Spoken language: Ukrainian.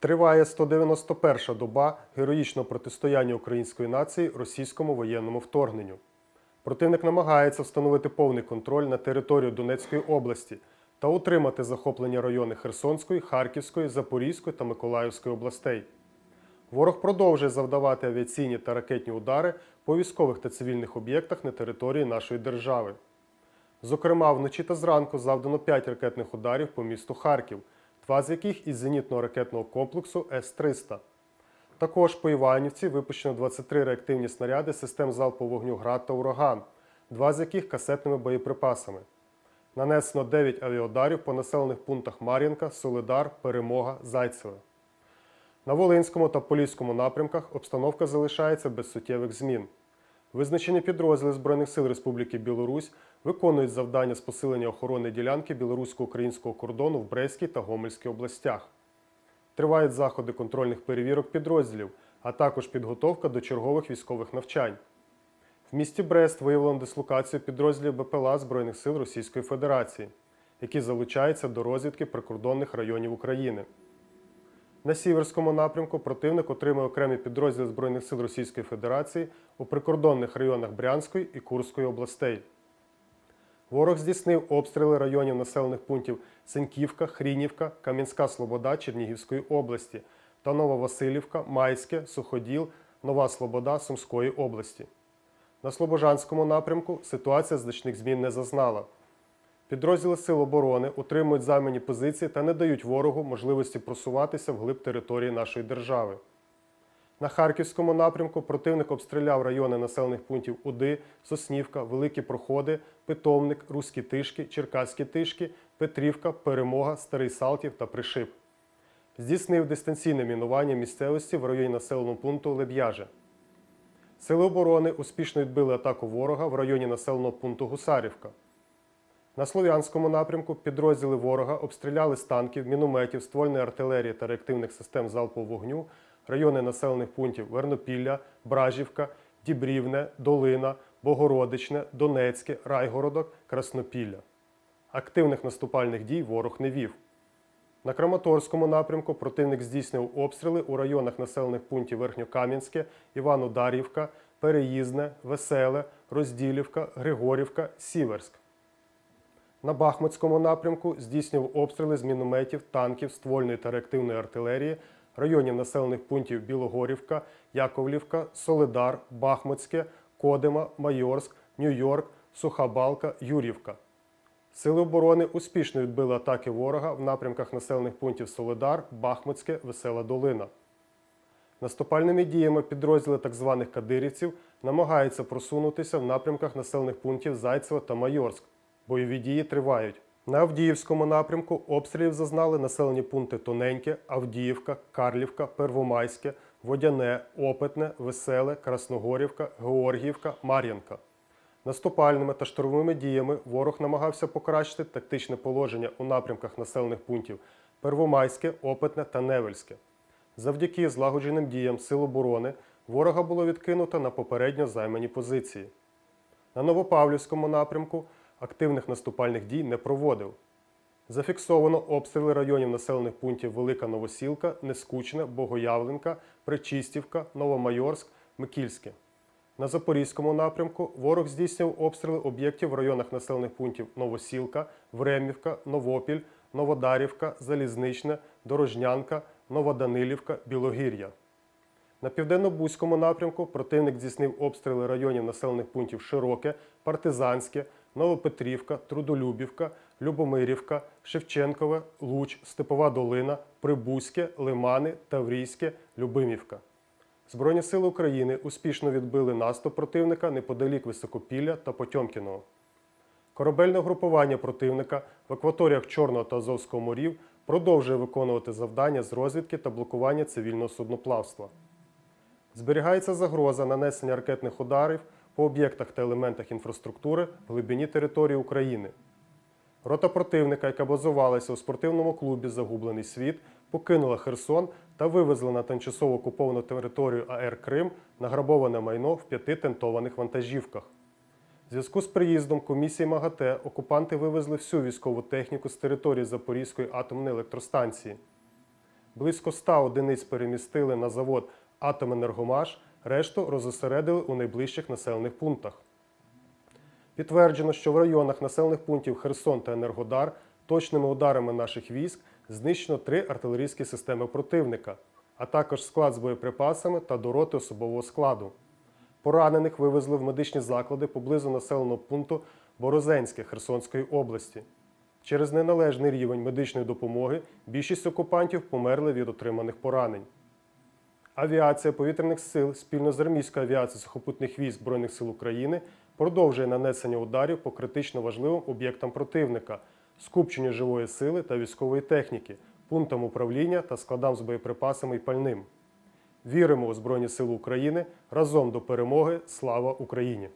Триває 191-ша доба героїчного протистояння української нації російському воєнному вторгненню. Противник намагається встановити повний контроль на територію Донецької області та утримати захоплення райони Херсонської, Харківської, Запорізької та Миколаївської областей. Ворог продовжує завдавати авіаційні та ракетні удари по військових та цивільних об'єктах на території нашої держави. Зокрема, вночі та зранку завдано 5 ракетних ударів по місту Харків, два з яких із зенітного ракетного комплексу С-300. Також по Іванівці випущено 23 реактивні снаряди систем залпового вогню «Град» та Ураган, два з яких касетними боєприпасами. Нанесено 9 авіаударів по населених пунктах Мар'їнка, Солидар, Перемога, Зайцеве. На Волинському та Поліському напрямках обстановка залишається без суттєвих змін. Визначені підрозділи Збройних сил Республіки Білорусь виконують завдання з посилення охорони ділянки білорусько-українського кордону в Брестській та Гомельській областях. Тривають заходи контрольних перевірок підрозділів, а також підготовка до чергових військових навчань. В місті Брест виявлено дислокацію підрозділів БПЛА Збройних сил Російської Федерації, які залучаються до розвідки прикордонних районів України. На Сіверському напрямку противник отримує окремі підрозділи Збройних сил Російської Федерації у прикордонних районах Брянської і Курської областей. Ворог здійснив обстріли районів населених пунктів Сеньківка, Хрінівка, Кам'янська Слобода Чернігівської області та Нововасилівка, Майське, Суходіл, Нова Слобода Сумської області. На Слобожанському напрямку ситуація значних змін не зазнала. Підрозділи Сил оборони утримують займані позиції та не дають ворогу можливості просуватися вглиб території нашої держави. На Харківському напрямку противник обстріляв райони населених пунктів Уди, Соснівка, Великі Проходи, Питомник, Руські Тишки, Черкаські Тишки, Петрівка, Перемога, Старий Салтів та Пришип. Здійснив дистанційне мінування місцевості в районі населеного пункту Леб'яже. Сили оборони успішно відбили атаку ворога в районі населеного пункту Гусарівка. На Слов'янському напрямку підрозділи ворога обстріляли з танків, мінометів, ствольної артилерії та реактивних систем залпового вогню райони населених пунктів Вернопілля, Бражівка, Дібрівне, Долина, Богородичне, Донецьке, Райгородок, Краснопілля. Активних наступальних дій ворог не вів. На Краматорському напрямку противник здійснював обстріли у районах населених пунктів Верхньокам'янське, Івано-Дар'ївка, Переїзне, Веселе, Розділівка, Григорівка, Сіверськ. На Бахмутському напрямку здійснював обстріли з мінометів, танків, ствольної та реактивної артилерії районів населених пунктів Білогорівка, Яковлівка, Солидар, Бахмутське, Кодима, Майорськ, Нью-Йорк, Суха Балка, Юрівка. Сили оборони успішно відбили атаки ворога в напрямках населених пунктів Солидар, Бахмутське, Весела Долина. Наступальними діями підрозділи так званих кадирівців намагаються просунутися в напрямках населених пунктів Зайцево та Майорськ. Бойові дії тривають. На Авдіївському напрямку обстрілів зазнали населені пункти Тоненьке, Авдіївка, Карлівка, Первомайське, Водяне, Опитне, Веселе, Красногорівка, Георгіївка, Мар'янка. Наступальними та штурмовими діями ворог намагався покращити тактичне положення у напрямках населених пунктів Первомайське, Опитне та Невельське. Завдяки злагодженим діям Сил оборони ворога було відкинуто на попередньо займані позиції. На Новопавлівському напрямку активних наступальних дій не проводив. Зафіксовано обстріли районів населених пунктів Велика Новосілка, Нескучне, Богоявленка, Причистівка, Новомайорськ, Микільське. На Запорізькому напрямку ворог здійснював обстріли об'єктів в районах населених пунктів Новосілка, Времівка, Новопіль, Новодарівка, Залізничне, Дорожнянка, Новоданилівка, Білогір'я. На південно-бузькому напрямку противник здійснив обстріли районів населених пунктів Широке, Партизанське, Новопетрівка, Трудолюбівка, Любомирівка, Шевченкове, Луч, Степова Долина, Прибузьке, Лимани, Таврійське, Любимівка. Збройні сили України успішно відбили наступ противника неподалік Високопілля та Потьомкіного. Корабельне групування противника в акваторіях Чорного та Азовського морів продовжує виконувати завдання з розвідки та блокування цивільного судноплавства. Зберігається загроза нанесення ракетних ударів по об'єктах та елементах інфраструктури в глибині території України. Рота противника, яка базувалася у спортивному клубі Загублений світ, покинула Херсон та вивезла на тимчасово окуповану територію АР Крим награбоване майно в п'яти тентованих вантажівках. В зв'язку з приїздом комісії МАГАТЕ окупанти вивезли всю військову техніку з території Запорізької атомної електростанції. Близько 100 одиниць перемістили на завод Атоменергомаш, решту розосередили у найближчих населених пунктах. Підтверджено, що в районах населених пунктів Херсон та Енергодар точними ударами наших військ знищено три артилерійські системи противника, а також склад з боєприпасами та дороти особового складу. Поранених вивезли в медичні заклади поблизу населеного пункту Борозенське Херсонської області. Через неналежний рівень медичної допомоги більшість окупантів померли від отриманих поранень. Авіація повітряних сил спільно з армійською авіацією сухопутних військ Збройних сил України продовжує нанесення ударів по критично важливим об'єктам противника, скупченню живої сили та військової техніки, пунктам управління та складам з боєприпасами і пальним. Віримо у Збройні Сили України разом до перемоги. Слава Україні!